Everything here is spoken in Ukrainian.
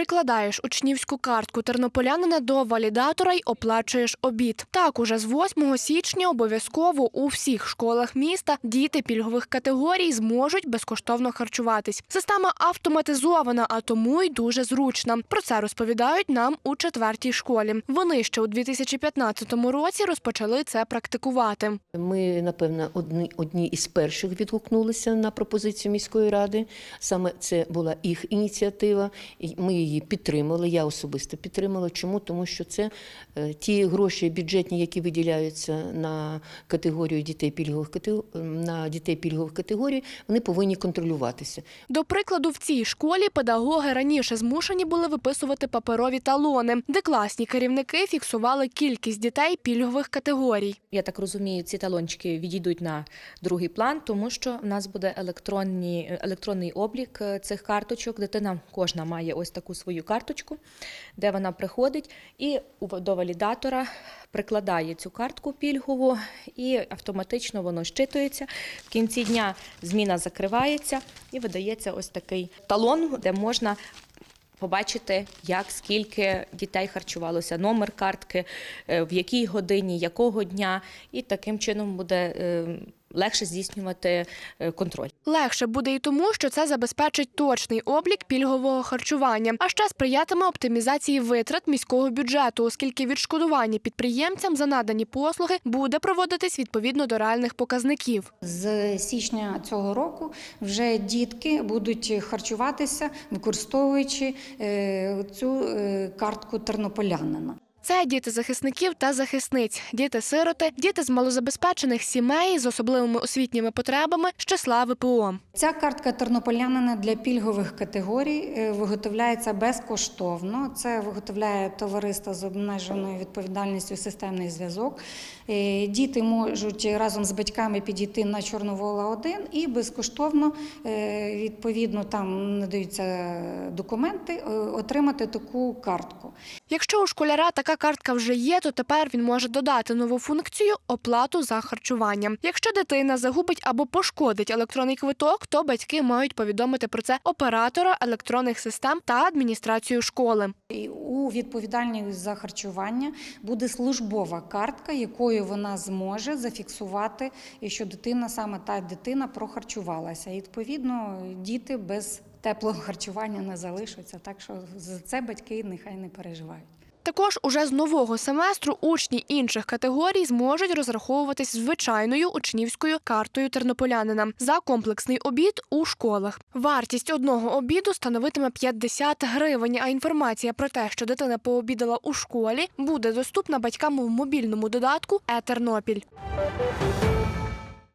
Прикладаєш учнівську картку тернополянина до валідатора й оплачуєш обід. Так, уже з 8 січня обов'язково у всіх школах міста діти пільгових категорій зможуть безкоштовно харчуватись. Система автоматизована, а тому й дуже зручна. Про це розповідають нам у четвертій школі. Вони ще у 2015 році розпочали це практикувати. Ми, напевно, одні, одні із перших відгукнулися на пропозицію міської ради. Саме це була їх ініціатива. Ми її підтримали. Я особисто підтримала. Чому? Тому що це е, ті гроші бюджетні, які виділяються на категорію дітей пільгових на дітей пільгових категорій, вони повинні контролюватися. До прикладу, в цій школі педагоги раніше змушені були виписувати паперові талони, де класні керівники фіксували кількість дітей пільгових категорій. Я так розумію, ці талончики відійдуть на другий план, тому що в нас буде електронні, електронний облік е, цих карточок. Дитина кожна має ось таку свою карточку, де вона приходить і до валідатора прикладає цю картку пільгову, і автоматично воно щитується. В кінці дня зміна закривається і видається ось такий талон, де можна побачити, як скільки дітей харчувалося, номер картки, е, в якій годині, якого дня, і таким чином буде е, легше здійснювати е, контроль. Легше буде і тому, що це забезпечить точний облік пільгового харчування, а ще сприятиме оптимізації витрат міського бюджету, оскільки відшкодування підприємцям за надані послуги буде проводитись відповідно до реальних показників. З січня цього року вже дітки будуть харчуватися, використовуючи е, цю е, картку тернополянина. Це діти захисників та захисниць, діти-сироти, діти з малозабезпечених сімей з особливими освітніми потребами з числа ВПО. Ця картка тернополянина для пільгових категорій е, виготовляється безкоштовно. Це виготовляє товариство з обмеженою відповідальністю системний зв'язок. Е, Діти можуть разом з батьками підійти на Чорновола 1 і безкоштовно, е, відповідно, там надаються документи, отримати таку картку. Якщо у школяра така картка вже є, то тепер він може додати нову функцію оплату за харчування. Якщо дитина загубить або пошкодить електронний квиток, то батьки мають повідомити про це оператора електронних систем та адміністрацію школи. У відповідальність за харчування буде службова картка, якою вона зможе зафіксувати, що дитина саме та дитина прохарчувалася. І відповідно діти без теплого харчування не залишаться. Так що за це батьки нехай не переживають. Також уже з нового семестру учні інших категорій зможуть розраховуватись звичайною учнівською картою тернополянина за комплексний обід у школах. Вартість одного обіду становитиме 50 гривень. А інформація про те, що дитина пообідала у школі, буде доступна батькам в мобільному додатку Е-Тернопіль.